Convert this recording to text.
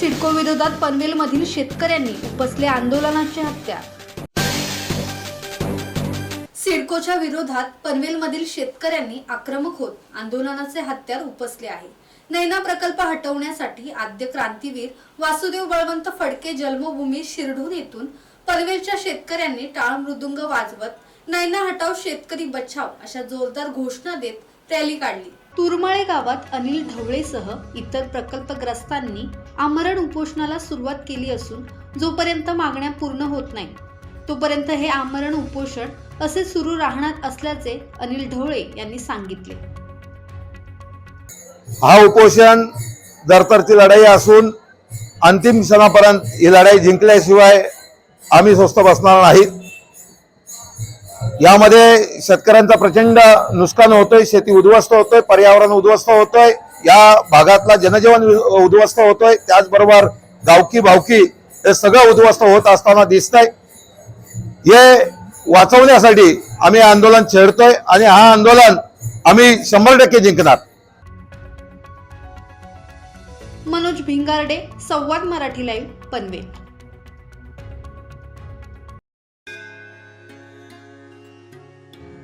सिडको विरोधात पनवेलमधील शेतकऱ्यांनी उपसले आंदोलनाची हत्या. सिडकोच्या विरोधात पनवेलमधील शेतकऱ्यांनी आक्रमक होत आंदोलनाचे हत्यार उपसले आहे. नैना प्रकल्प हटवण्यासाठी आद्य क्रांतीवीर वासुदेव बळवंत फडके जन्मभूमी शिरढोण येथून पनवेलच्या शेतकऱ्यांनी टाळ मृदुंग वाजवत नैना हटाव शेतकरी बचाव अशा जोरदार घोषणा देत रॅली काढली. तुरमाळे गावात अनिल ढवळेसह इतर प्रकल्पग्रस्तांनी आमरण उपोषणाला सुरुवात केली असून जोपर्यंत मागण्या पूर्ण होत नाही तोपर्यंत हे आमरण उपोषण असे सुरू राहणार असल्याचे अनिल ढवळे यांनी सांगितले. हा उपोषण जरतरची लढाई असून अंतिम क्षणापर्यंत ही लढाई जिंकल्याशिवाय आम्ही स्वस्त बसणार नाहीत. यामध्ये शेतकऱ्यांचं प्रचंड नुकसान होतोय शेती उद्ध्वस्त होतोय पर्यावरण उद्ध्वस्त होतोय या भागातला जनजीवन उद्ध्वस्त होतोय त्याचबरोबर गावकी भावकी हे सगळं उद्ध्वस्त होत असताना दिसतंय. हे वाचवण्यासाठी आम्ही आंदोलन छेडतोय आणि हा आंदोलन आम्ही शंभर टक्के जिंकणार. मनोज भिंगारडे संवाद मराठी लाईव्ह पनवेल.